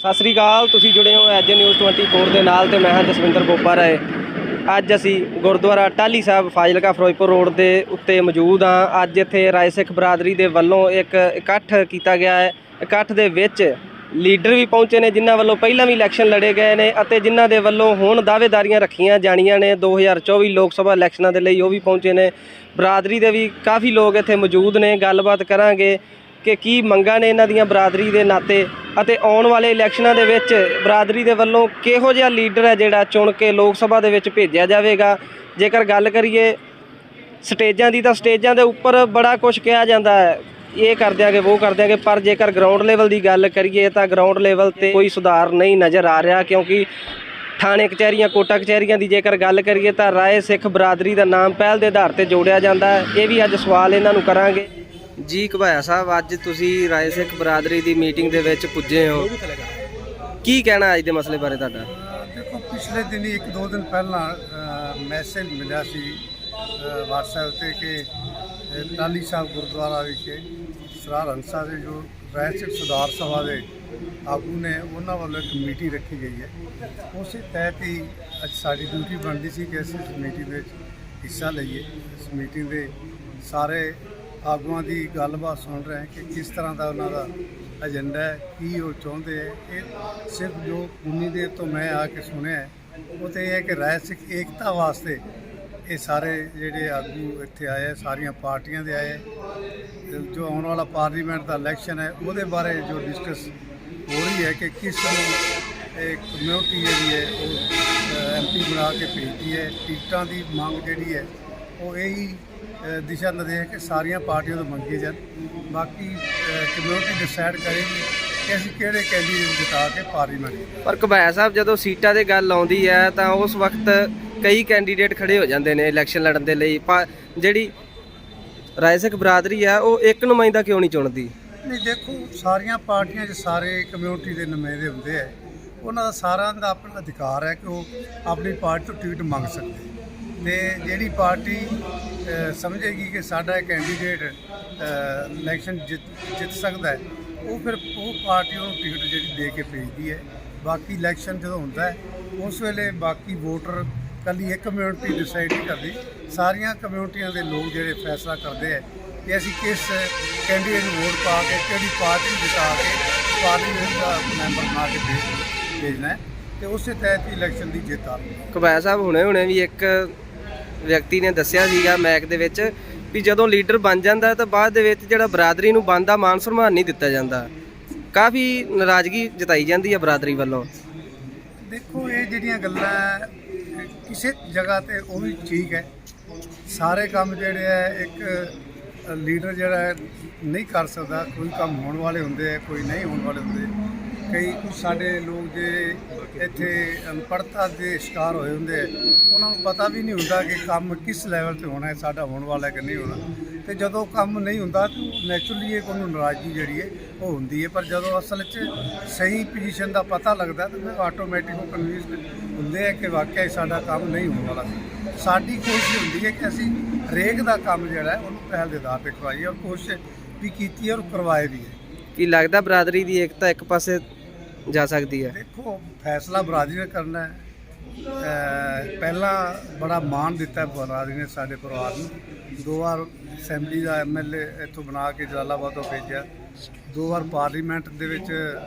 ਸਤਿ ਸ੍ਰੀ ਅਕਾਲ, ਤੁਸੀਂ ਜੁੜੇ ਹੋ ਐਜ ਨਿਊਜ਼ 24 ਦੇ ਨਾਲ ਤੇ ਮੈਂ ਹਾਂ ਜਸਵਿੰਦਰ ਬੋਪਾ ਰਾਏ। ਅੱਜ ਅਸੀਂ ਗੁਰਦੁਆਰਾ ਟਾਲੀ ਸਾਹਿਬ ਫਾਜ਼ਿਲਕਾ ਫਿਰੋਜ਼ਪੁਰ ਰੋਡ ਦੇ ਉੱਤੇ ਮੌਜੂਦ ਹਾਂ। ਅੱਜ ਇੱਥੇ ਰਾਏ ਸਿੱਖ ਬਰਾਦਰੀ ਦੇ ਵੱਲੋਂ ਇੱਕ ਇਕੱਠ ਕੀਤਾ ਗਿਆ ਹੈ। ਇਕੱਠ ਦੇ ਵਿੱਚ ਲੀਡਰ ਵੀ ਪਹੁੰਚੇ ਨੇ, ਜਿਨ੍ਹਾਂ ਵੱਲੋਂ ਪਹਿਲਾਂ ਵੀ ਇਲੈਕਸ਼ਨ ਲੜੇ ਗਏ ਨੇ ਅਤੇ ਜਿਨ੍ਹਾਂ ਦੇ ਵੱਲੋਂ ਹੁਣ ਦਾਅਵੇਦਾਰੀਆਂ ਰੱਖੀਆਂ ਜਾਣੀਆਂ ਨੇ। 2024 ਲੋਕ ਸਭਾ ਇਲੈਕਸ਼ਨਾਂ ਦੇ ਲਈ ਉਹ ਵੀ ਪਹੁੰਚੇ ਨੇ। ਬਰਾਦਰੀ ਦੇ ਵੀ ਕਾਫੀ ਲੋਕ ਇੱਥੇ ਮੌਜੂਦ ਨੇ। ਗੱਲਬਾਤ ਕਰਾਂਗੇ ਕਿ ਕੀ ਮੰਗਾਂ ਨੇ ਇਹਨਾਂ ਦੀਆਂ ਬਰਾਦਰੀ ਦੇ ਨਾਤੇ ਅਤੇ ਆਉਣ ਵਾਲੇ ਇਲੈਕਸ਼ਨਾਂ ਦੇ ਵਿੱਚ ਬਰਾਦਰੀ ਦੇ ਵੱਲੋਂ ਕਿਹੋ ਜਿਹਾ ਲੀਡਰ ਹੈ ਜਿਹੜਾ ਚੁਣ ਕੇ ਲੋਕ ਸਭਾ ਦੇ ਵਿੱਚ ਭੇਜਿਆ ਜਾਵੇਗਾ? ਜੇਕਰ ਗੱਲ ਕਰੀਏ, ਸਟੇਜਾਂ ਦੀ ਤਾਂ ਸਟੇਜਾਂ ਦੇ ਉੱਪਰ ਬੜਾ ਕੁਝ ਕਿਹਾ ਜਾਂਦਾ ਹੈ। ਇਹ ਕਰ ਦਿਆਂਗੇ ਉਹ ਕਰ ਦਿਆਂਗੇ ਪਰ ਜੇਕਰ ਗਰਾਊਂਡ ਲੈਵਲ ਦੀ ਗੱਲ ਕਰੀਏ ਤਾਂ ਗਰਾਊਂਡ ਲੈਵਲ ਤੇ ਕੋਈ ਸੁਧਾਰ ਨਹੀਂ ਨਜ਼ਰ ਆ ਰਿਹਾ, ਕਿਉਂਕਿ ਥਾਣੇ ਕਚਹਿਰੀਆਂ, ਕੋਟਾ ਕਚਹਿਰੀਆਂ ਦੀ ਜੇਕਰ ਗੱਲ ਕਰੀਏ ਤਾਂ ਰਾਏ ਸਿੱਖ ਬਰਾਦਰੀ ਦਾ ਨਾਮ ਪਹਿਲ ਦੇ ਆਧਾਰ ਤੇ ਜੋੜਿਆ ਜਾਂਦਾ ਹੈ। ਇਹ ਵੀ ਅੱਜ ਸਵਾਲ ਇਹਨਾਂ ਨੂੰ ਕਰਾਂਗੇ। ਜੀ ਘਬਾਇਆ ਸਾਹਿਬ, ਅੱਜ ਤੁਸੀਂ ਰਾਏ ਸਿੱਖ ਬਰਾਦਰੀ ਦੀ ਮੀਟਿੰਗ ਦੇ ਵਿੱਚ ਪੁੱਜੇ ਹੋ। ਕੀ ਕਹਿਣਾ ਅੱਜ ਦੇ ਮਸਲੇ ਬਾਰੇ ਤੁਹਾਡਾ? ਦੇਖੋ, ਪਿਛਲੇ ਦਿਨੀ ਇੱਕ ਦੋ ਦਿਨ ਪਹਿਲਾਂ ਮੈਸੇਜ ਮਿਲਿਆ ਸੀ WhatsApp ਤੇ ਕਿ ਟਾਲੀ ਸਾਹਿਬ ਗੁਰਦੁਆਰਾ ਵਿਖੇ ਸਰਾਰ ਹੰਸਾ ਦੇ ਜੋ ਰਾਜਸਿਕ ਸੁਧਾਰ ਸਭਾ ਦੇ ਆਗੂ ਨੇ, ਉਹਨਾਂ ਵੱਲੋਂ ਇੱਕ ਮੀਟਿੰਗ ਰੱਖੀ ਗਈ ਹੈ। ਉਸੇ ਤਹਿਤ ਹੀ ਅੱਜ ਸਾਡੀ ਡਿਊਟੀ ਬਣਦੀ ਸੀ ਕਿ ਅਸੀਂ ਇਸ ਮੀਟਿੰਗ ਵਿੱਚ ਹਿੱਸਾ ਲਈਏ। ਇਸ ਮੀਟਿੰਗ ਦੇ ਸਾਰੇ ਆਗੂਆਂ ਦੀ ਗੱਲਬਾਤ ਸੁਣ ਰਹੇ ਹਾਂ ਕਿ ਕਿਸ ਤਰ੍ਹਾਂ ਦਾ ਉਹਨਾਂ ਦਾ ਏਜੰਡਾ ਹੈ, ਕੀ ਉਹ ਚਾਹੁੰਦੇ ਹੈ ਇਹ ਸਿਰਫ ਜੋ ਉਨੀ ਦੇਰ ਤੋਂ ਮੈਂ ਆ ਕੇ ਸੁਣਿਆ ਉਹ ਤੇ ਇਹ ਹੈ ਕਿ ਰਾਏ ਏਕਤਾ ਵਾਸਤੇ ਇਹ ਸਾਰੇ ਜਿਹੜੇ ਆਗੂ ਇੱਥੇ ਆਏ ਸਾਰੀਆਂ ਪਾਰਟੀਆਂ ਦੇ ਆਏ ਹੈ। ਜੋ ਆਉਣ ਵਾਲਾ ਪਾਰਲੀਮੈਂਟ ਦਾ ਇਲੈਕਸ਼ਨ ਹੈ, ਉਹਦੇ ਬਾਰੇ ਜੋ ਡਿਸਕਸ ਹੋ ਰਹੀ ਹੈ ਕਿ ਕਿਸ ਨੂੰ ਇਹ ਕਮਿਊਨਿਟੀ ਜਿਹੜੀ ਹੈ, ਉਹ ਐਮਪੀ ਬਣਾ ਕੇ ਭੇਜਦੀ ਹੈ ਟਿਕਟਾਂ ਦੀ ਮੰਗ ਜਿਹੜੀ ਹੈ, ਉਹ ਇਹੀ ਦਿਸ਼ਾ ਨਿਰਦੇਸ਼ ਹੈ ਕਿ ਸਾਰੀਆਂ ਪਾਰਟੀਆਂ ਤੋਂ ਮੰਗੀ ਜਾਣ। ਬਾਕੀ ਕਮਿਊਨਿਟੀ ਡਿਸਾਈਡ ਕਰੇਗੀ ਕਿ ਅਸੀਂ ਕਿਹੜੇ ਕੈਂਡੀਡੇਟ ਜਿਤਾ ਕੇ ਪਾਰਲੀਮੈਂਟ ਪਰ ਘਬਾਇਆ ਸਾਹਿਬ ਜਦੋਂ ਸੀਟਾਂ ਦੇ ਗੱਲ ਆਉਂਦੀ ਹੈ ਤਾਂ ਉਸ ਵਕਤ ਕਈ ਕੈਂਡੀਡੇਟ ਖੜੇ ਹੋ ਜਾਂਦੇ ਨੇ ਇਲੈਕਸ਼ਨ ਲੜਨ ਦੇ ਲਈ। ਪਰ ਜਿਹੜੀ ਰਾਏ ਸਿੱਖ ਬਰਾਦਰੀ ਆ ਉਹ ਇੱਕ ਨੁਮਾਇੰਦਾ ਕਿਉਂ ਨਹੀਂ ਚੁਣਦੀ? ਨਹੀਂ ਦੇਖੋ ਸਾਰੀਆਂ ਪਾਰਟੀਆਂ 'ਚ ਸਾਰੇ ਕਮਿਊਨਿਟੀ ਦੇ ਨੁਮਾਇੰਦੇ ਹੁੰਦੇ ਆ। ਉਹਨਾਂ ਦਾ ਸਾਰਿਆਂ ਦਾ ਆਪਣਾ ਅਧਿਕਾਰ ਹੈ ਕਿ ਉਹ ਆਪਣੀ ਪਾਰਟੀ ਤੋਂ ਟਿਕਟ ਮੰਗ ਸਕਦੇ ਤੇ ਜਿਹੜੀ ਪਾਰਟੀ ਸਮਝੇਗੀ ਕਿ ਸਾਡਾ ਇਹ ਕੈਂਡੀਡੇਟ ਇਲੈਕਸ਼ਨ ਜਿੱਤ ਜਿੱਤ ਸਕਦਾ ਹੈ, ਉਹ ਫਿਰ ਉਹ ਪਾਰਟੀ ਉਹਨੂੰ ਟਿਕਟ ਜਿਹੜੀ ਦੇ ਕੇ ਭੇਜਦੀ ਹੈ। ਬਾਕੀ ਇਲੈਕਸ਼ਨ ਜਦੋਂ ਹੁੰਦਾ ਹੈ, ਉਸ ਵੇਲੇ ਬਾਕੀ ਵੋਟਰ ਕੱਲੀ ਇੱਕ ਕਮਿਊਨਿਟੀ ਡਿਸਾਈਡ ਨਹੀਂ ਕਰਦੀ। ਸਾਰੀਆਂ ਕਮਿਊਨਿਟੀਆਂ ਦੇ ਲੋਕ ਜਿਹੜੇ ਫੈਸਲਾ ਕਰਦੇ ਆ ਕਿ ਅਸੀਂ ਕਿਸ ਕੈਂਡੀਡੇਟ ਨੂੰ ਵੋਟ ਪਾ ਕੇ ਕਿਹੜੀ ਪਾਰਟੀ ਜਿਤਾ ਕੇ ਪਾਰਲੀਮੈਂਟ ਦਾ ਮੈਂਬਰ ਬਣਾ ਕੇ ਭੇਜ- ਭੇਜਣਾ ਹੈ। ਤੇ ਉਸੇ ਤਹਿਤ ਇਲੈਕਸ਼ਨ ਦੀ ਜਿੱਤ ਆ। ਘਬਾਇਆ ਸਾਹਿਬ ਹੁਣੇ ਹੁਣੇ ਵੀ ਇੱਕ ਵਿਅਕਤੀ ਨੇ ਦੱਸਿਆ ਸੀਗਾ ਮੈਕ ਦੇ ਵਿੱਚ ਵੀ ਜਦੋਂ ਲੀਡਰ ਬਣ ਜਾਂਦਾ ਤਾਂ ਬਾਅਦ ਦੇ ਵਿੱਚ ਜਿਹੜਾ ਬਰਾਦਰੀ ਨੂੰ ਬਣਦਾ ਮਾਨ ਸਨਮਾਨ ਨਹੀਂ ਦਿੱਤਾ ਜਾਂਦਾ। ਕਾਫੀ ਨਾਰਾਜ਼ਗੀ ਜਤਾਈ ਜਾਂਦੀ ਹੈ ਬਰਾਦਰੀ ਵੱਲੋਂ। ਦੇਖੋ, ਇਹ ਜਿਹੜੀਆਂ ਗੱਲਾਂ ਕਿਸੇ ਜਗ੍ਹਾ ਤੇ ਉਹ ਵੀ ਠੀਕ ਹੈ। ਸਾਰੇ ਕੰਮ ਜਿਹੜੇ ਹੈ, ਇੱਕ ਲੀਡਰ ਜਿਹੜਾ ਨਹੀਂ ਕਰ ਸਕਦਾ। ਕੋਈ ਕੰਮ ਹੋਣ ਵਾਲੇ ਹੁੰਦੇ ਆ, ਕੋਈ ਨਹੀਂ ਹੋਣ ਵਾਲੇ ਹੁੰਦੇ। ਕਈ ਕੁਝ ਸਾਡੇ ਲੋਕ ਜੇ ਇੱਥੇ ਅਨਪੜ੍ਹਤਾ ਦੇ ਸ਼ਿਕਾਰ ਹੋਏ ਹੁੰਦੇ ਆ, ਉਹਨਾਂ ਨੂੰ ਪਤਾ ਵੀ ਨਹੀਂ ਹੁੰਦਾ ਕਿ ਕੰਮ ਕਿਸ ਲੈਵਲ ਤੇ ਹੋਣਾ ਹੈ, ਸਾਡਾ ਹੋਣ ਵਾਲਾ ਕਿ ਨਹੀਂ ਹੋਣਾ। ਤੇ ਜਦੋਂ ਕੰਮ ਨਹੀਂ ਹੁੰਦਾ ਤਾਂ ਨੈਚੁਰਲੀ ਇਹ ਉਹਨੂੰ ਨਾਰਾਜ਼ਗੀ ਜਿਹੜੀ ਹੈ, ਉਹ ਹੁੰਦੀ ਹੈ। ਪਰ ਜਦੋਂ ਅਸਲ 'ਚ ਸਹੀ ਪੋਜੀਸ਼ਨ ਦਾ ਪਤਾ ਲੱਗਦਾ, ਤਾਂ ਫਿਰ ਆਟੋਮੈਟਿਕ ਉਹ ਕਨਵਿੰਸ ਹੁੰਦੇ ਆ ਕਿ ਵਾਕਿਆ ਸਾਡਾ ਕੰਮ ਨਹੀਂ ਹੋਣ ਵਾਲਾ। ਸਾਡੀ ਕੋਸ਼ਿਸ਼ ਹੁੰਦੀ ਹੈ ਕਿ ਅਸੀਂ ਹਰੇਕ ਦਾ ਕੰਮ ਜਿਹੜਾ ਹੈ, ਉਹਨੂੰ ਪਹਿਲ ਦੇ ਆਧਾਰ ਤੇ ਕਰਵਾਈਏ ਔਰ ਕੋਸ਼ਿਸ਼ ਵੀ ਕੀਤੀ ਹੈ ਔਰ ਕਰਵਾਏ ਵੀ ਹੈ। ਕੀ ਲੱਗਦਾ ਬਰਾਦਰੀ ਦੀ ਏਕਤਾ ਇੱਕ ਪਾਸੇ ਜਾ ਸਕਦੀ ਹੈ। ਦੇਖੋ ਫੈਸਲਾ ਬਰਾਦਰੀ ਨੇ ਕਰਨਾ ਹੈ। ਅਹ ਪਹਿਲਾਂ ਬੜਾ ਮਾਣ ਦਿੱਤਾ ਬਰਾਦਰੀ ਨੇ ਸਾਡੇ ਪਰਿਵਾਰ ਨੂੰ। ਦੋ ਵਾਰ ਅਸੈਂਬਲੀ ਦਾ ਐਮਐਲਏ ਇੱਥੋਂ ਬਣਾ ਕੇ ਜਲਾਲਾਬਾਦ ਤੋਂ ਭੇਜਿਆ। ਦੋ ਵਾਰ ਪਾਰਲੀਮੈਂਟ ਦੇ ਵਿੱਚ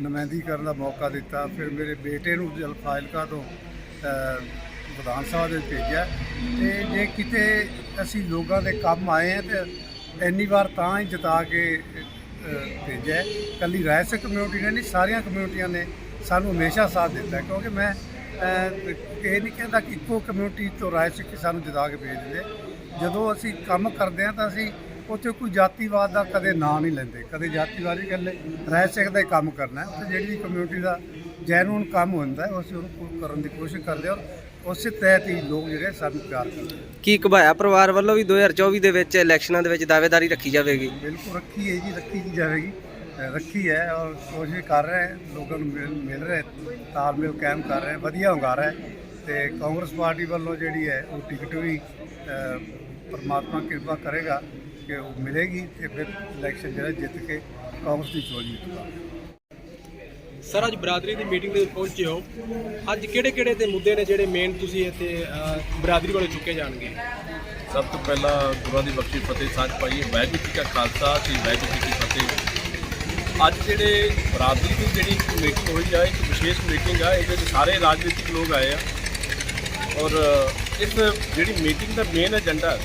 ਨੁਮਾਇੰਦਗੀ ਕਰਨ ਦਾ ਮੌਕਾ ਦਿੱਤਾ। ਫਿਰ ਮੇਰੇ ਬੇਟੇ ਨੂੰ ਜਲ ਫਾਜ਼ਿਲਕਾ ਤੋਂ ਅਹ, ਵਿਧਾਨ ਸਭਾ ਦੇ ਵਿੱਚ ਭੇਜਿਆ। ਤੇ ਜੇ ਕਿਤੇ ਅਸੀਂ ਲੋਕਾਂ ਦੇ ਕੰਮ ਆਏ ਹਾਂ ਤੇ ਇੰਨੀ ਵਾਰ ਤਾਂ ਹੀ ਜਿਤਾ ਕੇ ਭੇਜਿਆ ਹੈ। ਕੱਲੀ ਰਾਏ ਸਿੱਖ ਕਮਿਊਨਿਟੀ ਨੇ ਨਹੀਂ, ਸਾਰੀਆਂ ਕਮਿਊਨਿਟੀਆਂ ਨੇ ਸਾਨੂੰ ਹਮੇਸ਼ਾ ਸਾਥ ਦਿੱਤਾ ਕਿਉਂਕਿ ਮੈਂ ਇਹ ਨਹੀਂ ਕਹਿੰਦਾ ਕਿ ਇੱਕੋ ਕਮਿਊਨਿਟੀ ਤੋਂ ਰਾਏ ਸਿੱਖ ਸਾਨੂੰ ਜਿਤਾ ਕੇ ਭੇਜ ਦਿੰਦੇ। ਜਦੋਂ ਅਸੀਂ ਕੰਮ ਕਰਦੇ ਹਾਂ ਤਾਂ ਅਸੀਂ ਉੱਥੇ ਕੋਈ ਜਾਤੀਵਾਦ ਦਾ ਕਦੇ ਨਾਂ ਨਹੀਂ ਲੈਂਦੇ, ਕਦੇ ਜਾਤੀਵਾਦੀ ਕਹਿੰਦੇ ਰਾਏ ਸਿੱਖ ਦਾ ਹੀ ਕੰਮ ਕਰਨਾ ਹੈ ਤੇ ਜਿਹੜੀ ਕਮਿਊਨਿਟੀ ਦਾ ਜੈਨੂਨ ਕੰਮ ਹੁੰਦਾ ਹੈ ਉਹ ਅਸੀਂ ਉਹਨੂੰ ਪੂਰਾ ਕਰਨ ਦੀ ਕੋਸ਼ਿਸ਼ ਕਰਦੇ ਔਰ ਉਸੇ ਤਹਿਤ ਹੀ ਲੋਕ ਜਿਹੜੇ ਸਾਨੂੰ ਪਿਆਰ ਕਰਦੇ। ਕੀ ਘਬਾਇਆ ਪਰਿਵਾਰ ਵੱਲੋਂ ਵੀ 2024 ਦੇ ਵਿੱਚ ਇਲੈਕਸ਼ਨਾਂ ਦੇ ਵਿੱਚ ਦਾਅਵੇਦਾਰੀ ਰੱਖੀ ਜਾਵੇਗੀ? ਬਿਲਕੁਲ ਰੱਖੀ ਹੈ ਜੀ ਰੱਖੀ ਜੀ ਜਾਵੇਗੀ। ਅ, ਰੱਖੀ ਹੈ ਔਰ ਕੋਸ਼ਿਸ਼ ਕਰ ਰਹੇ ਹੈ ਲੋਕਾਂ ਨੂੰ ਮਿਲ ਮਿਲ ਰਹੇ ਤਾਲਮੇਲ ਕਾਇਮ ਕਰ ਰਹੇ ਵਧੀਆ ਹੁੰਗਾਰਾ ਹੈ। ਤੇ ਕਾਂਗਰਸ ਪਾਰਟੀ ਵੱਲੋਂ ਜਿਹੜੀ ਹੈ ਉਹ ਟਿਕਟ ਵੀ ਅ, ਪਰਮਾਤਮਾ ਕਿਰਪਾ ਕਰੇਗਾ ਕਿ ਉਹ ਮਿਲੇਗੀ ਤੇ ਫਿਰ ਇਲੈਕਸ਼ਨ ਜਿਹੜਾ ਜਿੱਤ ਕੇ ਕਾਂਗਰਸ ਦੀ ਚੋਣ ਜਿੱਤੂਗਾ ਸਰ ਅੱਜ ਬਰਾਦਰੀ ਦੀ ਮੀਟਿੰਗ ਦੇ ਵਿੱਚ ਪਹੁੰਚੇ ਹੋ। ਅੱਜ ਕਿਹੜੇ ਕਿਹੜੇ ਤੇ ਮੁੱਦੇ ਨੇ ਜਿਹੜੇ ਮੇਨ ਤੁਸੀਂ ਇੱਥੇ ਅਹ, ਬਰਾਦਰੀ ਵੱਲੋਂ ਚੁੱਕੇ ਜਾਣਗੇ? ਸਭ ਤੋਂ ਪਹਿਲਾਂ ਗੁਰੂਆਂ ਦੀ ਬਖਸ਼ੀ ਫਤਿਹ ਸਾਂਝ ਪਾਈਏ। ਵਾਹਿਗੁਰੂ ਜੀ ਕਾ ਖਾਲਸਾ ਤੇ ਵਾਹਿਗੁਰੂ ਜੀ ਕੀ ਫਤਿਹ। ਅੱਜ ਜਿਹੜੇ ਬਰਾਦਰੀ ਦੀ ਜਿਹੜੀ ਮੀਟਿੰਗ ਹੋਈ ਆ ਇੱਕ ਵਿਸ਼ੇਸ਼ ਮੀਟਿੰਗ ਆ ਇਹਦੇ ਵਿੱਚ ਸਾਰੇ ਰਾਜਨੀਤਿਕ ਲੋਕ ਆਏ ਆ। ਔਰ ਇਸ ਜਿਹੜੀ ਮੀਟਿੰਗ ਦਾ ਮੇਨ ਏਜੰਡਾ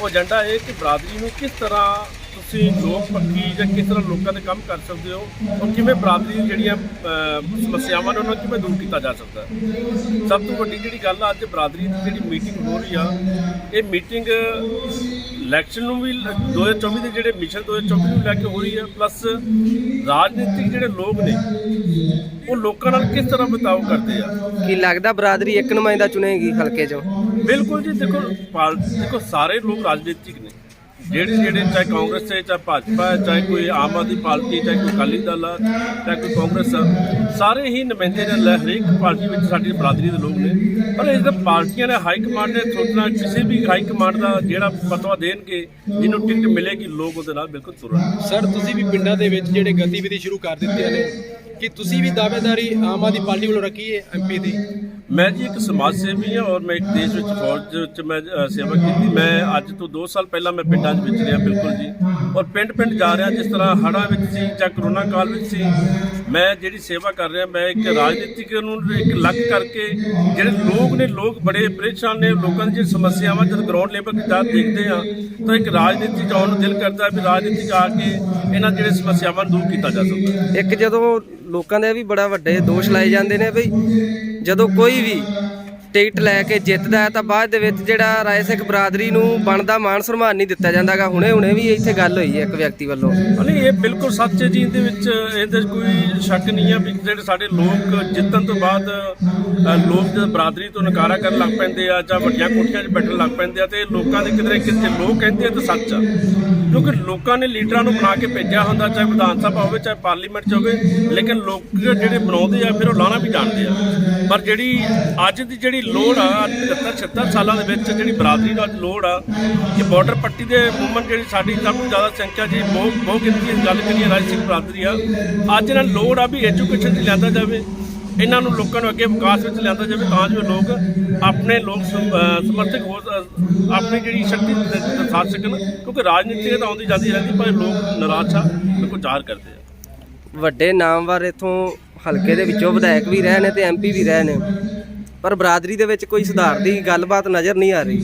ਉਹ ਏਜੰਡਾ ਇਹ ਕਿ ਬਰਾਦਰੀ ਨੂੰ ਕਿਸ ਤਰ੍ਹਾਂ ਤੁਸੀਂ ਲੋਕ ਪੱਖੀ ਜਾਂ ਕਿਸ ਤਰ੍ਹਾਂ ਲੋਕਾਂ ਦੇ ਕੰਮ ਕਰ ਸਕਦੇ ਹੋ ਔਰ ਕਿਵੇਂ ਬਰਾਦਰੀ ਦੀਆਂ ਜਿਹੜੀਆਂ ਅਹ, ਸਮੱਸਿਆਵਾਂ ਨੇ ਉਹਨਾਂ ਨੂੰ ਕਿਵੇਂ ਦੂਰ ਕੀਤਾ ਜਾ ਸਕਦਾ ਹੈ? ਸਭ ਤੋਂ ਵੱਡੀ ਜਿਹੜੀ ਗੱਲ ਆ ਅੱਜ ਬਰਾਦਰੀ ਦੀ ਜਿਹੜੀ ਮੀਟਿੰਗ ਹੋ ਰਹੀ ਆ ਇਹ ਮੀਟਿੰਗ ਇਲੈਕਸ਼ਨ ਨੂੰ ਵੀ ਲ- 2024 ਦੇ ਜਿਹੜੇ ਮਿਸ਼ਨ 2024 ਨੂੰ ਲੈ ਕੇ ਹੋ ਰਹੀ ਆ ਪਲੱਸ ਰਾਜਨੀਤਿਕ ਜਿਹੜੇ ਲੋਕ ਨੇ ਉਹ ਲੋਕਾਂ ਨਾਲ ਕਿਸ ਤਰ੍ਹਾਂ ਬਤਾਓ ਕਰਦੇ ਆ? ਕੀ ਲੱਗਦਾ ਬਰਾਦਰੀ ਇੱਕ ਨੁਮਾਇੰਦਾ ਚੁਣੇਗੀ ਹਲਕੇ 'ਚੋਂ? ਬਿਲਕੁਲ ਜੀ ਦੇਖੋ ਪਾਲ ਦੇਖੋ ਸਾਰੇ ਲੋਕ ਰਾਜਨੀਤਿਕ ਨੇ। ਜਿਹੜੇ ਜਿਹੜੇ ਚਾਹੇ ਕਾਂਗਰਸ ਹੈ ਚਾਹੇ ਭਾਜਪਾ ਹੈ, ਚਾਹੇ ਕੋਈ ਆਮ ਆਦਮੀ ਪਾਰਟੀ, ਚਾਹੇ ਕੋਈ ਅਕਾਲੀ ਦਲ ਆ, ਚਾਹੇ ਕੋਈ ਕਾਂਗਰਸ ਆ, ਸਾਰੇ ਹੀ ਨੁਮਾਇੰਦੇ ਨੇ ਲੈ ਹਰੇਕ ਪਾਰਟੀ ਵਿੱਚ ਸਾਡੀ ਬਰਾਦਰੀ ਦੇ ਲੋਕ ਨੇ। ਪਰ ਇਸ ਦਾ ਪਾਰਟੀਆਂ ਨੇ ਹਾਈ ਕਮਾਂਡ ਨੇ ਸੋਚਣਾ ਕਿਸੇ ਵੀ ਹਾਈ ਕਮਾਂਡ ਦਾ ਜਿਹੜਾ ਫਤਵਾ ਦੇਣਗੇ, ਜਿਹਨੂੰ ਟਿਕਟ ਮਿਲੇਗੀ, ਲੋਕ ਉਹਦੇ ਨਾਲ ਬਿਲਕੁਲ ਤੁਰਨ ਸਰ ਤੁਸੀਂ ਵੀ ਪਿੰਡਾਂ ਦੇ ਵਿੱਚ ਜਿਹੜੇ ਗਤੀਵਿਧੀ ਸ਼ੁਰੂ ਕਰ ਦਿੱਤੀਆਂ ਨੇ, ਕਿ ਤੁਸੀਂ ਵੀ ਦਾਅਵੇਦਾਰੀ ਆਮ ਆਦਮੀ ਪਾਰਟੀ ਵੱਲੋਂ ਰੱਖੀ ਹੈ ਐਮਪੀ ਦੀ? ਮੈਂ ਜੀ ਇੱਕ ਸਮਾਜ ਸੇਵੀ ਹਾਂ ਔਰ ਮੈਂ ਇੱਕ ਦੇਸ਼ ਵਿੱਚ ਫੌਜ ਵਿੱਚ ਮੈਂ ਸੇਵਾ ਕੀਤੀ। ਮੈਂ ਅੱਜ ਤੋਂ 2 ਸਾਲ ਪਹਿਲਾਂ ਮੈਂ ਪਿੰਡਾਂ ਦੇ ਵਿੱਚ ਰਿਹਾ, ਬਿਲਕੁਲ ਜੀ। ਔਰ ਪਿੰਡ ਪਿੰਡ ਜਾ ਰਿਹਾ, ਜਿਸ ਤਰ੍ਹਾਂ ਹੜ੍ਹਾਂ ਵਿੱਚ ਸੀ ਜਾਂ ਕਰੋਨਾ ਕਾਲ ਵਿੱਚ ਸੀ, ਮੈਂ ਜਿਹੜੀ ਸੇਵਾ ਕਰ ਰਿਹਾ, ਮੈਂ ਇੱਕ ਰਾਜਨੀਤਿਕ ਨੂੰ ਇੱਕ ਲੱਗ ਕਰਕੇ ਜਿਹੜੇ ਲੋਕ ਨੇ, ਲੋਕ ਬੜੇ ਪਰੇਸ਼ਾਨ ਨੇ, ਲੋਕਾਂ ਦੀ ਜਿਹੜੀ ਸਮੱਸਿਆਵਾਂ ਜਦ ਗਰਾਊਂਡ ਲੈਵਲ ਤੇ ਜਾ ਦੇਖਦੇ ਆ ਤਾਂ ਇੱਕ ਰਾਜਨੀਤੀ 'ਚ ਆਉਣ ਨੂੰ ਦਿਲ ਕਰਦਾ ਵੀ ਰਾਜਨੀਤੀ 'ਚ ਆ ਕੇ ਇਹਨਾਂ ਜਿਹੜੇ ਸਮੱਸਿਆਵਾਂ ਨੂੰ ਦੂਰ ਕੀਤਾ ਜਾ ਸਕਦਾ। ਇੱਕ ਜਦੋਂ ਲੋਕਾਂ ਦੇ ਵੀ ਬੜਾ ਵੱਡੇ ਦੋਸ਼ ਲਾਏ ਜਾਂਦੇ ਨੇ ਬਈ ਜਦੋਂ ਕੋਈ ਵੀ ਟਿਕਟ ਲੈ ਕੇ ਜਿੱਤਦਾ ਤਾਂ ਬਾਅਦ ਦੇ ਵਿੱਚ ਜਿਹੜਾ ਰਾਏ ਸਿੱਖ ਬਰਾਦਰੀ ਨੂੰ ਬਣਦਾ ਮਾਣ ਸਨਮਾਨ ਨਹੀਂ ਦਿੱਤਾ ਜਾਂਦਾਗਾ। ਹੁਣੇ ਹੁਣੇ ਵੀ ਇੱਥੇ ਗੱਲ ਹੋਈ ਹੈ ਇੱਕ ਵਿਅਕਤੀ ਵੱਲੋਂ। ਨਹੀਂ, ਇਹ ਬਿਲਕੁਲ ਸੱਚ ਹੈ ਜੀ, ਇਹਦੇ ਵਿੱਚ ਇਹਦੇ 'ਚ ਕੋਈ ਸ਼ੱਕ ਨਹੀਂ ਹੈ ਵੀ ਜਿਹੜੇ ਸਾਡੇ ਲੋਕ ਜਿੱਤਣ ਤੋਂ ਬਾਅਦ ਲੋਕ ਜਦ ਬਰਾਦਰੀ ਤੋਂ ਨਕਾਰਾ ਕਰਨ ਲੱਗ ਪੈਂਦੇ ਆ ਜਾਂ ਵੱਡੀਆਂ ਕੋਠੀਆਂ 'ਚ ਬੈਠਣ ਲੱਗ ਪੈਂਦੇ ਆ, ਤੇ ਲੋਕਾਂ ਦੇ ਕਿਤੇ ਕਿਤੇ ਲੋਕ ਕਹਿੰਦੇ ਆ ਤਾਂ ਸੱਚ ਆ। ਕਿਉਂਕਿ ਲੋਕਾਂ ਨੇ ਲੀਡਰਾਂ ਨੂੰ ਬਣਾ ਕੇ ਭੇਜਿਆ ਹੁੰਦਾ, ਚਾਹੇ ਵਿਧਾਨ ਸਭਾ ਹੋਵੇ, ਚਾਹੇ ਪਾਰਲੀਮੈਂਟ 'ਚ ਹੋਵੇ, ਲੇਕਿਨ ਲੋਕ ਜਿਹੜੇ ਬਣਾਉਂਦੇ ਆ, ਫਿਰ ਉਹ ਲਾਣਾ ਵੀ ਜਾਣਦੇ ਆ। ਪਰ ਜਿਹੜੀ ਅੱਜ ਦੀ ਜਿਹੜੀ ਲੋੜ ਆ 75 76 ਸਾਲਾਂ ਦੇ ਵਿੱਚ ਜਿਹੜੀ ਬਰਾਦਰੀ ਦਾ ਲੋੜ ਆ ਕਿ ਬਾਰਡਰ ਪੱਟੀ ਦੇ ਮੂਵਮੈਂਟ ਜਿਹੜੀ ਸਾਡੀ ਸਭ ਤੋਂ ਜ਼ਿਆਦਾ ਸੰਖਿਆ ਜੀ, ਬਹੁਤ ਬਹੁਤ ਗਿਣਤੀ ਦੀ ਗੱਲ ਕਰੀਏ ਰਾਜ ਸਿੰਘ ਬਰਾਦਰੀ ਆ। ਅੱਜ ਇਹਨਾਂ ਨੂੰ ਲੋੜ ਆ ਵੀ ਐਜੂਕੇਸ਼ਨ 'ਚ ਲਿਆਂਦਾ ਜਾਵੇ, ਇਹਨਾਂ ਨੂੰ ਲੋਕਾਂ ਨੂੰ ਅੱਗੇ ਵਿਕਾਸ ਵਿੱਚ ਲਿਆਂਦਾ ਜਾਵੇ, ਤਾਂ ਜੋ ਲੋਕ ਆਪਣੇ ਲੋਕ ਸਮਰਥਕ ਹੋ ਆਪਣੀ ਜਿਹੜੀ ਸ਼ਕਤੀ ਦ- ਸਕਣ, ਕਿਉਂਕਿ ਰਾਜਨੀਤੀ ਤਾਂ ਆਉਂਦੀ ਜਾਂਦੀ ਰਹਿੰਦੀ, ਪਰ ਲੋਕ ਨਿਰਾਸ਼ਾ ਬਿਲਕੁਲ ਜ਼ਾਹਰ ਕਰਦੇ ਆ। ਵੱਡੇ ਨਾਮਵਰ ਇਥੋਂ ਹਲਕੇ ਦੇ ਵਿੱਚੋਂ ਵਿਧਾਇਕ ਵੀ ਰਹੇ ਨੇ ਤੇ ਐਮਪੀ ਵੀ ਰਹੇ ਨੇ। ਪਰ ਬਰਾਦਰੀ ਦੇ ਵਿੱਚ ਕੋਈ ਸੁਧਾਰ ਦੀ ਗੱਲਬਾਤ ਨਜ਼ਰ ਨਹੀਂ ਆ ਰਹੀ।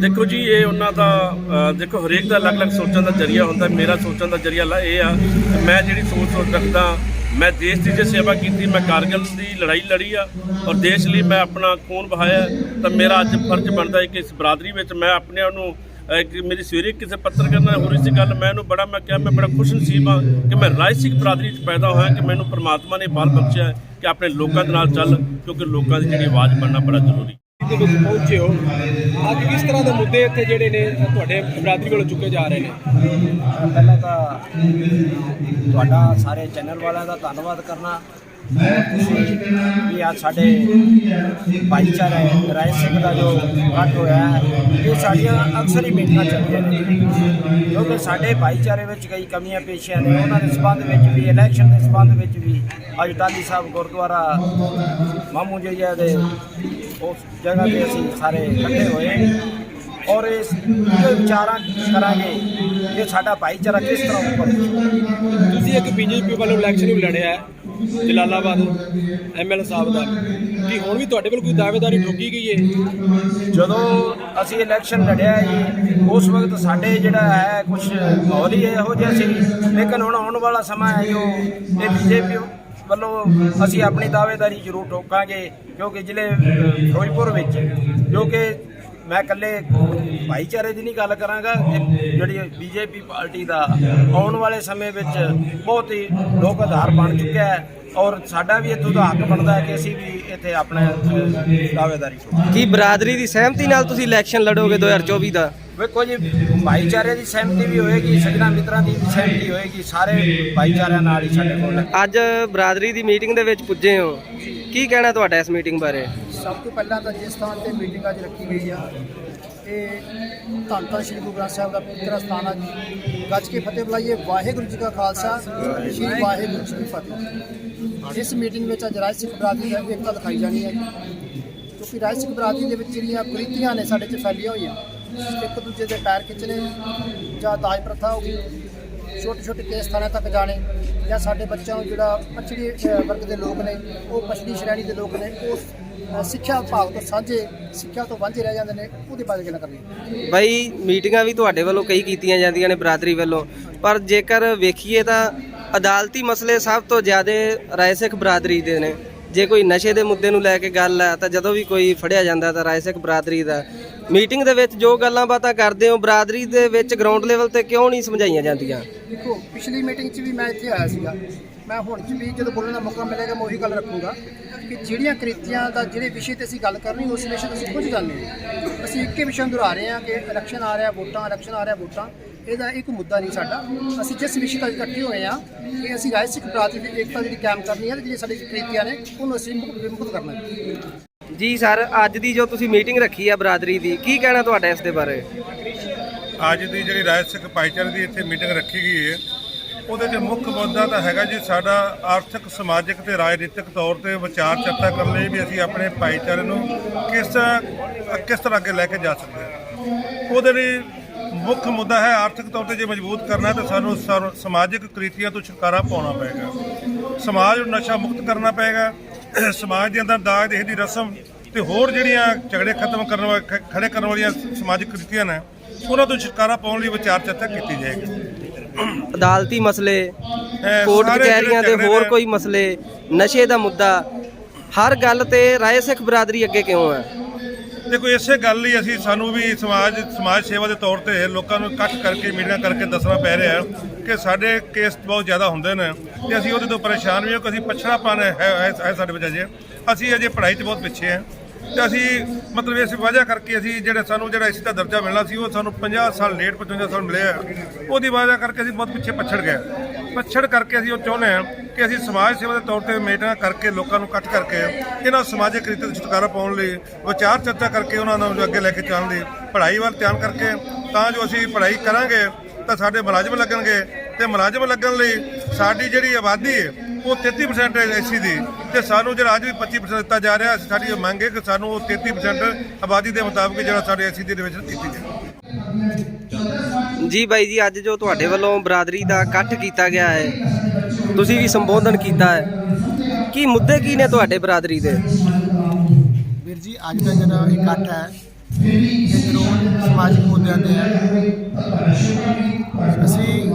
ਦੇਖੋ ਜੀ, ਇਹ ਉਹਨਾਂ ਦਾ ਦੇਖੋ, ਹਰੇਕ ਦਾ ਅਲੱਗ-ਅਲੱਗ ਸੋਚਣ ਦਾ ਜਰੀਆ ਹੁੰਦਾ, ਮੇਰਾ ਸੋਚਣ ਦਾ ਜਰੀਆ ਲਾ ਇਹ ਆ ਮੈਂ ਜਿਹੜੀ ਸੋਚ ਸੋਚ ਰੱਖਦਾ, ਮੈਂ ਦੇਸ਼ ਦੀ ਜੇ ਸੇਵਾ ਕੀਤੀ, ਮੈਂ ਕਾਰਗਿਲ ਦੀ ਲੜਾਈ ਲੜੀ ਆ ਔਰ ਦੇਸ਼ ਲਈ ਮੈਂ ਆਪਣਾ ਖੂਨ ਬਹਾਇਆ ਤਾਂ ਮੇਰਾ ਅੱਜ ਫਰਜ਼ ਬਣਦਾ ਹੈ ਕਿ ਇਸ ਬਰਾਦਰੀ ਵਿੱਚ ਮੈਂ ਆਪਣੇ ਨੂੰ ਮੇਰੀ ਸਵੇਰੇ ਕਿਸੇ ਪੱਤਰਕਾਰ ਨਾਲ ਹੋ ਰਹੀ ਸੀ ਗੱਲ ਮੈਂ ਇਹਨੂੰ ਬੜਾ, ਮੈਂ ਕਿਹਾ, ਮੈਂ ਬੜਾ ਖੁਸ਼ ਨਸੀਬ ਹਾਂ ਕਿ ਮੈਂ ਰਾਜ ਸਿੱਖ ਬਰਾਦਰੀ 'ਚ ਪੈਦਾ ਹੋਇਆ, ਕਿ ਮੈਨੂੰ ਪ੍ਰਮਾਤਮਾ ਨੇ ਬਾਲ ਬਖਸ਼ਿਆ ਕਿ ਆਪਣੇ ਲੋਕਾਂ ਦੇ ਨਾਲ ਚੱਲ ਕਿਉਂਕਿ ਲੋਕਾਂ ਦੀ ਜਿਹੜੀ ਆਵਾਜ਼ ਬਣਨਾ ਬੜਾ ਜ਼ਰੂਰੀ ਹੈ। ਦੇ ਵਿੱਚ ਪਹੁੰਚੇ ਹੋ ਅੱਜ ਕਿਸ ਤਰ੍ਹਾਂ ਦੇ ਮੁੱਦੇ ਇੱਥੇ ਜਿਹੜੇ ਨੇ ਤੁਹਾਡੇ ਬਰਾਦਰੀ ਵੱਲੋਂ ਚੁੱਕੇ ਜਾ ਰਹੇ ਨੇ? ਪਹਿਲਾਂ ਤਾਂ ਤੁਹਾਡਾ ਸਾਰੇ ਚੈਨਲ ਵਾਲਿਆਂ ਦਾ ਧੰਨਵਾਦ ਕਰਨਾ ਔਰ ਤੁਸੀਂ ਵੀ ਅੱਜ ਸਾਡੇ ਭਾਈਚਾਰੇ, ਰਾਏ ਸਿੰਘ ਦਾ ਜੋ ਇਕੱਠ ਹੋਇਆ ਹੈ, ਇਹ ਸਾਡੀਆਂ ਅਕਸਰ ਹੀ ਮੀਟਿੰਗਾਂ ਚੱਲਦੀਆਂ ਨੇ। ਕਿਉਂਕਿ ਸਾਡੇ ਭਾਈਚਾਰੇ ਵਿੱਚ ਕਈ ਕਮੀਆਂ ਪੇਸ਼ੀਆਂ ਨੇ, ਉਹਨਾਂ ਦੇ ਸਬੰਧ ਵਿੱਚ ਵੀ ਇਲੈਕਸ਼ਨ ਦੇ ਸਬੰਧ ਵਿੱਚ ਵੀ ਅੱਜ ਟਾਲੀ ਸਾਹਿਬ ਗੁਰਦੁਆਰਾ ਮਾਮੂ ਜਈਆ ਦੇ, ਉਸ ਜਗ੍ਹਾ ਤੇ ਅਸੀਂ ਸਾਰੇ ਇਕੱਠੇ ਹੋਏ ਔਰ ਇਸ ਇਹ ਵਿਚਾਰਾਂ ਕਰਾਂਗੇ ਕਿ ਸਾਡਾ ਭਾਈਚਾਰਾ ਕਿਸ ਤਰ੍ਹਾਂ ਉੱਪਰ ਤੁਸੀਂ ਇੱਕ ਬੀਜੇਪੀ ਵੱਲੋਂ ਇਲੈਕਸ਼ਨ ਵੀ ਲੜਿਆ ਹੈ। ਜਲਾਲਾਬਾਦ ਐਮਐਲ ਸਾਹਿਬ ਦਾ। ਕਿ ਹੁਣ ਵੀ ਤੁਹਾਡੇ ਵੱਲ ਕੋਈ ਦਾਅਵੇਦਾਰੀ ਠੋਕੀ ਗਈ ਹੈ ਜਦੋਂ ਅਸੀਂ ਇਲੈਕਸ਼ਨ ਲੜਿਆ ਜੀ, ਉਸ ਵਕਤ ਸਾਡੇ ਜਿਹੜਾ ਹੈ ਕੁਝ ਮਾਹੌਲ ਹੀ, ਇਹੋ ਜਿਹਾ ਸੀ। ਲੇਕਿਨ ਹੁਣ ਆਉਣ ਵਾਲਾ ਸਮਾਂ ਹੈ ਜੋ ਇਹ ਬੀਜੇਪੀ ਵੱਲੋਂ ਅਸੀਂ ਆਪਣੀ ਦਾਅਵੇਦਾਰੀ ਜ਼ਰੂਰ ਠੋਕਾਂਗੇ, ਕਿਉਂਕਿ ਜ਼ਿਲ੍ਹੇ ਫਿਰੋਜ਼ਪੁਰ ਵਿੱਚ, ਜੋ ਕਿ ਮੈਂ ਇਕੱਲੇ ਭਾਈਚਾਰੇ ਦੀ ਨਹੀਂ ਗੱਲ ਕਰਾਂਗਾ। ਜਿਹੜੀ ਬੀਜੇਪੀ ਪਾਰਟੀ ਦਾ ਆਉਣ ਵਾਲੇ ਸਮੇਂ ਵਿੱਚ ਬਹੁਤ ਹੀ ਲੋਕ ਆਧਾਰ ਬਣ ਚੁੱਕਿਆ ਹੈ ਔਰ ਸਾਡਾ ਵੀ ਇੱਥੋਂ ਦਾ ਹੱਕ ਬਣਦਾ ਹੈ ਕਿ ਅਸੀਂ ਵੀ ਇੱਥੇ ਆਪਣੇ ਦਾਅਵੇਦਾਰੀ ਕੀ ਬਰਾਦਰੀ ਦੀ ਸਹਿਮਤੀ ਨਾਲ ਤੁਸੀਂ ਇਲੈਕਸ਼ਨ ਲੜੋਗੇ 2024 ਦਾ? ਵੇਖੋ ਜੀ ਭਾਈਚਾਰੇ ਦੀ ਸਹਿਮਤੀ ਵੀ ਹੋਏਗੀ ਸਜਣਾ ਮਿੱਤਰਾਂ ਦੀ ਵੀ ਸਹਿਮਤੀ ਹੋਏਗੀ ਸਾਰੇ ਭਾਈਚਾਰਿਆਂ ਨਾਲ ਹੀ ਸਾਡੇ ਕੋਲ ਅੱਜ ਬਰਾਦਰੀ ਦੀ ਮੀਟਿੰਗ ਦੇ ਵਿੱਚ ਪੁੱਜੇ ਹੋ। ਕੀ ਕਹਿਣਾ ਤੁਹਾਡਾ ਇਸ ਮੀਟਿੰਗ ਬਾਰੇ? ਸਭ ਤੋਂ ਪਹਿਲਾਂ ਤਾਂ ਜਿਸ ਸਥਾਨ ਤੇ ਮੀਟਿੰਗ ਅੱਜ ਰੱਖੀ ਗਈ ਆ, ਇਹ ਧੰਨ ਧੰਨ ਸ਼੍ਰੀ ਗੁਰੂ ਗ੍ਰੰਥ ਸਾਹਿਬ ਦਾ ਪਵਿੱਤਰ ਸਥਾਨ ਹੈ ਗੱਜ ਕੇ ਫਤਿਹ ਬੁਲਾਈਏ। ਵਾਹਿਗੁਰੂ ਜੀ ਕਾ ਖਾਲਸਾ, ਸ਼੍ਰੀ ਵਾਹਿਗੁਰੂ ਜੀ ਕੀ ਫਤਿਹ। ਇਸ ਮੀਟਿੰਗ ਵਿੱਚ ਅੱਜ ਰਾਜ ਸਿੱਖ ਬਰਾਦਰੀ ਦੀ ਏਕਤਾ ਦਿਖਾਈ ਜਾਣੀ ਹੈ। ਕਿਉਂਕਿ ਰਾਜ ਸਿੱਖ ਬਰਾਦਰੀ ਦੇ ਵਿੱਚ ਜਿਹੜੀਆਂ ਕੁਰੀਤੀਆਂ ਨੇ ਸਾਡੇ 'ਚ ਫੈਲੀਆਂ ਹੋਈਆਂ, ਇੱਕ ਦੂਜੇ ਦੇ ਪੈਰ ਖਿੱਚਣੇ ਜਾਂ ਦਾਜ ਪ੍ਰਥਾ ਹੋ ਗਈ ਛੋਟੇ ਛੋਟੇ ਕੇਸ ਥਾਣੇ ਤੱਕ ਜਾਣੇ ਜਾਂ ਸਾਡੇ ਬੱਚਿਆਂ ਨੂੰ ਜਿਹੜਾ ਪਛੜੀ ਵਰਗ ਦੇ ਲੋਕ ਨੇ, ਉਹ ਪਛੜੀ ਸ਼੍ਰੇਣੀ ਦੇ ਲੋਕ ਨੇ ਉਹ ਸਿੱਖਿਆ ਵਿਭਾਗ ਤੋਂ ਸਾਂਝੇ, ਸਿੱਖਿਆ ਤੋਂ ਵਾਂਝੇ ਰਹਿ ਜਾਂਦੇ ਨੇ, ਉਹਦੇ ਬਾਰੇ ਗੱਲ ਕਰਨੀ? ਬਾਈ, ਮੀਟਿੰਗਾਂ ਵੀ ਤੁਹਾਡੇ ਵੱਲੋਂ ਕਈ ਕੀਤੀਆਂ ਜਾਂਦੀਆਂ ਨੇ ਬਰਾਦਰੀ ਵੱਲੋਂ, ਪਰ ਜੇਕਰ ਵੇਖੀਏ ਤਾਂ ਅਦਾਲਤੀ ਮਸਲੇ ਸਭ ਤੋਂ ਜ਼ਿਆਦਾ ਰਾਏ ਸਿੱਖ ਬਰਾਦਰੀ ਦੇ ਨੇ। ਜੇ ਕੋਈ ਨਸ਼ੇ ਦੇ ਮੁੱਦੇ ਨੂੰ ਲੈ ਕੇ ਗੱਲ ਹੈ, ਤਾਂ ਜਦੋਂ ਵੀ ਕੋਈ ਫੜਿਆ ਜਾਂਦਾ ਤਾਂ ਰਾਏ ਸਿੱਖ ਬਰਾਦਰੀ ਦਾ। ਮੀਟਿੰਗ ਦੇ ਵਿੱਚ ਜੋ ਗੱਲਾਂ ਬਾਤਾਂ ਕਰਦੇ ਹੋ, ਬਰਾਦਰੀ ਦੇ ਵਿੱਚ ਗਰਾਊਂਡ ਲੈਵਲ ਤੇ ਕਿਉਂ ਨਹੀਂ ਸਮਝਾਈਆਂ ਜਾਂਦੀਆਂ? ਦੇਖੋ, ਪਿਛਲੀ ਮੀਟਿੰਗ 'ਚ ਵੀ ਮੈਂ ਇੱਥੇ ਆਇਆ ਸੀਗਾ। ਮੈਂ ਹੁਣ 'ਚ ਵੀ ਜਦੋਂ ਬੋਲਣ ਦਾ ਮੌਕਾ ਮਿਲੇਗਾ, ਮੈਂ ਉਹੀ ਗੱਲ ਰੱਖੂੰਗਾ ਕਿ ਜਿਹੜੀਆਂ ਕ੍ਰਿਤੀਆਂ ਦਾ, ਜਿਹੜੇ ਵਿਸ਼ੇ ਤੇ ਅਸੀਂ ਗੱਲ ਕਰਨੀ, ਉਸ ਵਿਸ਼ੇ ਤੇ ਅਸੀਂ ਕੁਝ ਗੱਲ ਨਹੀਂ। ਅਸੀਂ ਇੱਕੇ ਵਿਸ਼ੇ ਨੂੰ ਦੁਹਰਾ ਰਹੇ ਹਾਂ ਕਿ ਇਲੈਕਸ਼ਨ ਆ ਰਿਹਾ, ਵੋਟਾਂ ਇਲੈਕਸ਼ਨ ਆ ਰਿਹਾ, ਵੋਟਾਂ। ਇਹਦਾ ਇੱਕ ਮੁੱਦਾ ਨਹੀਂ ਸਾਡਾ। ਅਸੀਂ ਜਿਸ ਵਿਸ਼ੇ ਤੇ ਇਕੱਠੇ ਹੋਏ ਹਾਂ ਕਿ ਅਸੀਂ ਰਾਜ ਸਿੱਖ ਬਰਾਦਰੀ ਦੀ ਏਕਤਾ ਜਿਹੜੀ ਕਾਇਮ ਕਰਨੀ ਹੈ ਤੇ ਜਿਹੜੀ ਸਾਡੀ ਕ੍ਰਿਤੀਆਂ ਨੇ ਉਹਨੂੰ ਅਸੀਂ ਮੁਕਤ ਵਿਮੁਕਤ ਕਰਨਾ ਹੈ। ਜੀ ਸਰ ਅੱਜ ਦੀ ਜੋ ਤੁਸੀਂ ਮੀਟਿੰਗ ਰੱਖੀ ਆ ਬਰਾਦਰੀ ਦੀ ਕੀ ਕਹਿਣਾ ਤੁਹਾਡਾ ਇਸ ਦੇ ਬਾਰੇ? ਅੱਜ ਦੀ ਜਿਹੜੀ ਰਾਜ ਸਿੱਖ ਭਾਈਚਾਰੇ ਦੀ ਇੱਥੇ ਮੀਟਿੰਗ ਰੱਖੀ ਗਈ ਹੈ ਉਹਦੇ 'ਚ ਮੁੱਖ ਮੁੱਦਾ ਤਾਂ ਹੈਗਾ ਜੀ ਸਾਡਾ ਆਰਥਿਕ ਸਮਾਜਿਕ ਤੇ ਰਾਜਨੀਤਿਕ ਤੌਰ ਤੇ ਵਿਚਾਰ ਚਰਚਾ ਕਰਨ ਲਈ ਵੀ ਅਸੀਂ ਆਪਣੇ ਭਾਈਚਾਰੇ ਨੂੰ ਕਿਸ ਕਿਸ ਤਰ੍ਹਾਂ ਅੱਗੇ ਲੈ ਕੇ ਜਾ ਸਕਦੇ ਹਾਂ। ਉਹਦੇ ਲਈ ਮੁੱਖ ਮੁੱਦਾ ਹੈ ਆਰਥਿਕ ਤੌਰ ਤੇ ਜੇ ਮਜ਼ਬੂਤ ਕਰਨਾ ਹੈ ਤਾਂ ਸਾਨੂੰ ਸਮਾਜਿਕ ਕ੍ਰਿਤੀਆਂ ਤੋਂ ਛੁਟਕਾਰਾ ਪਾਉਣਾ ਪਏਗਾ। ਸਮਾਜ ਨੂੰ ਨਸ਼ਾ ਮੁਕਤ ਕਰਨਾ ਪਏਗਾ। ਸਮਾਜ ਦੇ ਅੰਦਰ ਦਾਜ ਦੇਹ ਦੀ ਰਸਮ ਤੇ ਹੋਰ ਜਿਹੜੀਆਂ ਝਗੜੇ ਖਤਮ ਕਰਨ ਵਾ- ਖ- ਖੜੇ ਕਰਨ ਵਾਲੀਆਂ ਸਮਾਜਿਕ ਕ੍ਰਿਤੀਆਂ ਨੇ ਉਹਨਾਂ ਤੋਂ ਛੁਟਕਾਰਾ ਪਾਉਣ ਲਈ ਵਿਚਾਰ ਚਰਚਾ ਕੀਤੀ ਜਾਏਗੀ। ਅਦਾਲਤੀ ਮਸਲੇ ਕੋਰਟ ਕਚਹਿਰੀਆਂ ਦੇ ਹੋਰ ਕੋਈ ਮਸਲੇ ਨਸ਼ੇ ਦਾ ਮੁੱਦਾ ਹਰ ਗੱਲ ਤੇ ਰਾਏ ਸਿੱਖ ਬਰਾਦਰੀ ਅੱਗੇ ਕਿਉਂ ਹੈ? ਦੇਖੋ, ਇਸੇ ਗੱਲ ਲਈ ਅਸੀਂ ਸਾਨੂੰ ਵੀ ਸਮਾਜ ਸਮਾਜ ਸੇਵਾ ਦੇ ਤੌਰ ਤੇ ਲੋਕਾਂ ਨੂੰ ਇਕੱਠ ਕਰਕੇ ਮੀਟਿੰਗਾਂ ਕਰਕੇ ਦੱਸਣਾ ਪੈ ਰਿਹਾ ਕਿ ਸਾਡੇ ਕੇਸ ਬਹੁਤ ਜ਼ਿਆਦਾ ਹੁੰਦੇ ਨੇ ਤੇ ਅਸੀਂ ਉਹਦੇ ਤੋਂ ਪਰੇਸ਼ਾਨ ਵੀ ਹਾਂ ਕਿ ਅਸੀਂ ਪਛੜਾਪਨ ਹੈ ਹੈ ਸਾਡੇ ਵਿੱਚ ਅਜੇ। ਅਸੀਂ ਅਜੇ ਪੜ੍ਹਾਈ 'ਚ ਬਹੁਤ ਪਿੱਛੇ ਹਾਂ। ਤੇ ਅਸੀਂ ਮਤਲਬ ਇਸ ਵਜ੍ਹਾ ਕਰਕੇ ਅਸੀਂ ਜਿਹੜਾ ਸਾਨੂੰ ਜਿਹੜਾ ਇਸ ਦਾ ਦਰਜਾ ਮਿਲਣਾ ਸੀ, ਉਹ ਸਾਨੂੰ 50 ਸਾਲ ਲੇਟ 55 ਸਾਲ ਮਿਲਿਆ ਉਹਦੀ ਵਜ੍ਹਾ ਕਰਕੇ ਅਸੀਂ ਬਹੁਤ ਪਿੱਛੇ ਪਛੜ ਗਏ। ਪਛੜ ਕਰਕੇ ਅਸੀਂ ਉਹ ਚਾਹੁੰਦੇ ਹਾਂ ਕਿ ਅਸੀਂ ਸਮਾਜ ਸੇਵਾ ਦੇ ਤੌਰ ਤੇ ਮੀਟਿੰਗਾਂ ਕਰਕੇ ਲੋਕਾਂ ਨੂੰ ਇਕੱਠ ਕਰਕੇ ਇਹਨਾਂ ਸਮਾਜਿਕ ਰੀਤੀ ਤੋਂ ਛੁਟਕਾਰਾ ਪਾਉਣ ਲਈ, ਵਿਚਾਰ ਚਰਚਾ ਕਰਕੇ ਉਹਨਾਂ ਨੂੰ ਅੱਗੇ ਲੈ ਕੇ ਚੱਲਣ ਲਈ ਪੜ੍ਹਾਈ ਵੱਲ ਧਿਆਨ ਕਰਕੇ ਤਾਂ ਜੋ ਅਸੀਂ ਪੜ੍ਹਾਈ ਕਰਾਂਗੇ ਤਾਂ ਸਾਡੇ ਮੁਲਾਜ਼ਮ ਲੱਗਣਗੇ ਤੇ ਮੁਲਾਜ਼ਮ ਲੱਗਣ ਲਈ ਸਾਡੀ ਜਿਹੜੀ ਆਬਾਦੀ ਹੈ ਉਹ 33% ਹੈ ਐਸੀ ਦੀ ਤੇ ਸਾਨੂੰ ਜਿਹੜਾ ਅੱਜ ਵੀ 25% ਦਿੱਤਾ ਜਾ ਰਿਹਾ ਸਾਡੀ ਇਹ ਮੰਗ ਹੈ ਕਿ ਸਾਨੂੰ ਉਹ 33% ਆਬਾਦੀ ਦੇ ਮੁਤਾਬਕ ਜਿਹੜਾ ਸਾਡੇ ਐਸੀ ਦੀ ਰਿਵੈਸ਼ਨ ਕੀਤੀ ਜਾਵੇ। ਜੀ ਬਾਈ ਜੀ ਅੱਜ ਜੋ ਤੁਹਾਡੇ ਵੱਲੋਂ ਬਰਾਦਰੀ ਦਾ ਇਕੱਠ ਕੀਤਾ ਗਿਆ ਹੈ ਤੁਸੀਂ ਵੀ ਸੰਬੋਧਨ ਕੀਤਾ ਹੈ। ਕੀ ਮੁੱਦੇ ਕੀ ਨੇ ਤੁਹਾਡੇ ਬਰਾਦਰੀ ਦੇ? ਵੀਰ ਜੀ ਅੱਜ ਦਾ ਜਿਹੜਾ ਇਕੱਠ ਹੈ ਇਹ ਜ਼ਰੂਰ ਸਮਾਜਿਕ ਮੁੱਦਿਆਂ ਤੇ ਹੈ। ਅਸੀਂ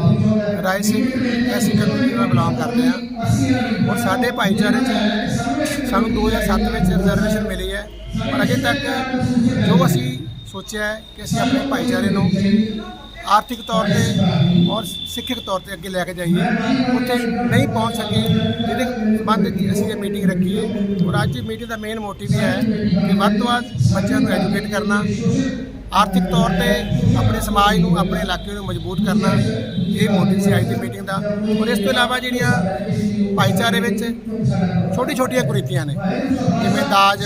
ਰਾਏ ਸਿੰਘ ਐਸੀ ਕਮਿਊਨਿਟੀ ਨਾਲ ਬਿਲੋਂਗ ਕਰਦੇ ਹਾਂ। ਔਰ ਸਾਡੇ ਭਾਈਚਾਰੇ 'ਚ ਸਾਨੂੰ 2007 ਵਿੱਚ ਰਿਜ਼ਰਵੇਸ਼ਨ ਮਿਲੀ ਹੈ। ਪਰ ਅਜੇ ਤੱਕ ਜੋ ਅਸੀਂ ਸੋਚਿਆ ਹੈ ਕਿ ਅਸੀਂ ਆਪਣੇ ਭਾਈਚਾਰੇ ਨੂੰ ਆਰਥਿਕ ਤੌਰ ਤੇ ਔਰ ਸਿੱਖਿਅਕ ਤੌਰ ਤੇ ਅੱਗੇ ਲੈ ਕੇ ਜਾਈਏ, ਉੱਥੇ ਨਹੀਂ ਪਹੁੰਚ ਸਕੇ, ਜਿਹਦੇ ਸੰਬੰਧ ਵਿੱਚ ਅਸੀਂ ਇਹ ਮੀਟਿੰਗ ਰੱਖੀ ਹੈ। ਔਰ ਅੱਜ ਦੀ ਮੀਟਿੰਗ ਦਾ ਮੇਨ ਮੋਟਿਵ ਇਹ ਹੈ ਕਿ ਵੱਧ ਤੋਂ ਵੱਧ ਬੱਚਿਆਂ ਨੂੰ ਐਜੂਕੇਟ ਕਰਨਾ, ਆਰਥਿਕ ਤੌਰ ਤੇ ਆਪਣੇ ਸਮਾਜ ਨੂੰ, ਆਪਣੇ ਇਲਾਕੇ ਨੂੰ ਮਜ਼ਬੂਤ ਕਰਨਾ ਇਹ ਮੋਟਿਵ ਸੀ ਅੱਜ ਦੀ ਮੀਟਿੰਗ ਦਾ। ਔਰ ਇਸ ਤੋਂ ਇਲਾਵਾ ਜਿਹੜੀਆਂ ਭਾਈਚਾਰੇ ਵਿੱਚ ਛੋਟੀ ਛੋਟੀਆਂ ਕੁਰੀਤੀਆਂ ਨੇ, ਜਿਵੇਂ ਦਾਜ,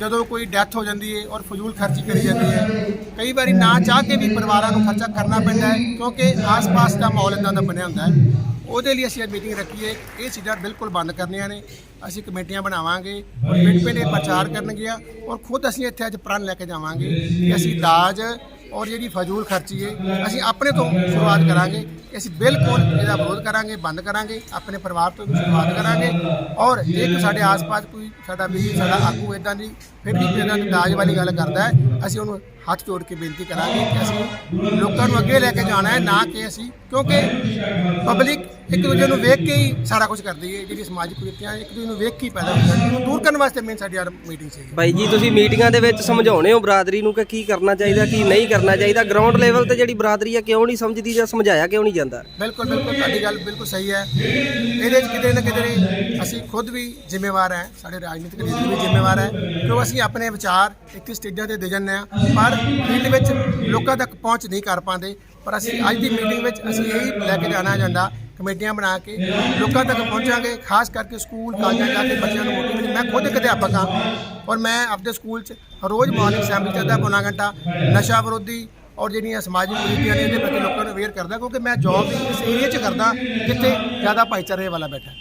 ਜਦੋਂ ਕੋਈ ਡੈਥ ਹੋ ਜਾਂਦੀ ਹੈ ਔਰ ਫਜ਼ੂਲ ਖਰਚੀ ਕਰੀ ਜਾਂਦੀ ਹੈ, ਕਈ ਵਾਰੀ ਨਾ ਚਾਹ ਕੇ ਵੀ ਪਰਿਵਾਰਾਂ ਨੂੰ ਖਰਚਾ ਕਰਨਾ ਪੈਂਦਾ ਹੈ, ਕਿਉਂਕਿ ਆਸ-ਪਾਸ ਦਾ ਮਾਹੌਲ ਇਦਾਂ ਦਾ ਬਣਿਆ ਹੁੰਦਾ ਹੈ। ਉਹਦੇ ਲਈ ਅਸੀਂ ਅੱਜ ਮੀਟਿੰਗ ਰੱਖੀ ਹੈ। ਇਹ ਚੀਜ਼ਾਂ ਬਿਲਕੁਲ ਬੰਦ ਕਰਨੀਆਂ ਨੇ। ਅਸੀਂ ਕਮੇਟੀਆਂ ਬਣਾਵਾਂਗੇ ਔਰ ਪਿੰਡ ਪਿੰਡ ਇਹ ਪ੍ਰਚਾਰ ਕਰਨਗੀਆਂ ਔਰ ਖੁਦ ਅਸੀਂ ਇੱਥੇ ਅੱਜ ਪ੍ਰਣ ਲੈ ਕੇ ਜਾਵਾਂਗੇ ਕਿ ਅਸੀਂ ਦਾਜ ਔਰ ਜਿਹੜੀ ਫਜ਼ੂਲ ਖਰਚੀ ਹੈ, ਅਸੀਂ ਆਪਣੇ ਤੋਂ ਸ਼ੁਰੂਆਤ ਕਰਾਂਗੇ। ਅਸੀਂ ਬਿਲਕੁਲ ਇਹਦਾ ਵਿਰੋਧ ਕਰਾਂਗੇ, ਬੰਦ ਕਰਾਂਗੇ, ਆਪਣੇ ਪਰਿਵਾਰ ਤੋਂ ਵੀ ਸ਼ੁਰੂਆਤ ਕਰਾਂਗੇ। ਔਰ ਜੇ ਕੋਈ ਸਾਡੇ ਆਸ-ਪਾਸ ਕੋਈ ਸਾਡਾ ਵੀ ਸਾਡਾ ਆਗੂ ਇਦਾਂ ਦੀ ਫਿਰ ਵੀ ਇਦਾਂ ਦੀ ਦਾਜ ਵਾਲੀ ਗੱਲ ਕਰਦਾ ਹੈ, ਅਸੀਂ ਉਹਨੂੰ ਹੱਥ ਜੋੜ ਕੇ ਬੇਨਤੀ ਕਰਾਂਗੇ ਕਿ ਅਸੀਂ ਲੋਕਾਂ ਨੂੰ ਅੱਗੇ ਲੈ ਕੇ ਜਾਣਾ ਹੈ, ਨਾ ਕਿ ਅਸੀਂ ਕਿਉਂਕਿ ਪਬਲਿਕ ਇੱਕ ਦੂਜੇ ਨੂੰ ਵੇਖ ਕੇ ਹੀ ਸਾਰਾ ਕੁਝ ਕਰਦੀ ਹੈ ਜਿਹੜੀ ਸਮਾਜਿਕ ਕੁਰੀਤੀਆਂ ਇੱਕ ਦੂਜੇ ਨੂੰ ਵੇਖ ਕੇ ਹੀ ਪੈਦਾ ਹੁੰਦੀਆਂ ਨੇ ਇਹਨੂੰ ਦੂਰ ਕਰਨ ਵਾਸਤੇ ਮੇਨ ਸਾਡੀ ਮੀਟਿੰਗ ਸੀ। ਬਾਈ ਜੀ ਤੁਸੀਂ ਮੀਟਿੰਗਾਂ ਦੇ ਵਿੱਚ ਸਮਝਾਉਣੇ ਹੋ ਬਰਾਦਰੀ ਨੂੰ ਕਿ ਕੀ ਕਰਨਾ ਚਾਹੀਦਾ ਕੀ ਨਹੀਂ ਕਰਨਾ ਚਾਹੀਦਾ? ਗਰਾਊਂਡ ਲੈਵਲ ਤੇ ਜਿਹੜੀ ਬਰਾਦਰੀ ਆ ਕਿਉਂ ਨਹੀਂ ਸਮਝਦੀ ਜਾਂ ਸਮਝਾਇਆ ਕਿਉਂ ਨਹੀਂ ਜਾਂਦਾ? ਬਿਲਕੁਲ ਬਿਲਕੁਲ ਤੁਹਾਡੀ ਗੱਲ ਬਿਲਕੁਲ ਸਹੀ ਹੈ। ਇਹਦੇ 'ਚ ਕਿਤੇ ਨਾ ਕਿਤੇ ਅਸੀਂ ਖੁਦ ਵੀ ਜ਼ਿੰਮੇਵਾਰ ਹੈ ਸਾਡੇ ਰਾਜਨੀਤਿਕ ਲੀਡਰ ਵੀ ਜ਼ਿੰਮੇਵਾਰ ਹੈ ਕਿਉਂ ਅਸੀਂ ਆਪਣੇ ਵਿਚਾਰ ਇੱਕ ਸਟੇਜਾਂ ਤੇ ਦੇ ਜਾਂਦੇ ਹਾਂ ਪਰ ਫੀਲਡ ਵਿੱਚ ਲੋਕਾਂ ਤੱਕ ਪਹੁੰਚ ਨਹੀਂ ਕਰ ਪਾਉਂਦੇ। ਪਰ ਅਸੀਂ ਅੱਜ ਦੀ ਮੀਟਿੰਗ ਵਿੱਚ ਅਸੀਂ ਇਹ ਲੈ ਕੇ ਜਾਣਾ ਏਜੰਡਾ ਕਮੇਟੀਆਂ ਬਣਾ ਕੇ ਲੋਕਾਂ ਤੱਕ ਪਹੁੰਚਾਂਗੇ, ਖਾਸ ਕਰਕੇ ਸਕੂਲ, ਕਾਲਜਾਂ ਜਾ ਕੇ ਬੱਚਿਆਂ ਨੂੰ ਮੋਟੀਵੇਟ ਮੈਂ ਖੁਦ ਇੱਕ ਅਧਿਆਪਕ ਹਾਂ ਔਰ ਮੈਂ ਆਪਣੇ ਸਕੂਲ 'ਚ ਰੋਜ਼ ਮਾਰਨਿੰਗ ਅਸੈਂਬਲੀ 'ਚ ਅੱਧਾ ਪੌਣਾ ਘੰਟਾ ਨਸ਼ਾ ਵਿਰੋਧੀ ਔਰ ਜਿਹੜੀਆਂ ਸਮਾਜਿਕ ਕੁਰੀਤੀਆਂ ਨੇ, ਇਹਦੇ ਪ੍ਰਤੀ ਲੋਕਾਂ ਨੂੰ ਅਵੇਅਰ ਕਰਦਾ, ਕਿਉਂਕਿ ਮੈਂ ਜੌਬ ਵੀ ਇਸ ਏਰੀਆ 'ਚ ਕਰਦਾ ਜਿੱਥੇ ਜ਼ਿਆਦਾ ਭਾਈਚਾਰੇ ਵਾਲਾ ਬੈਠਾ।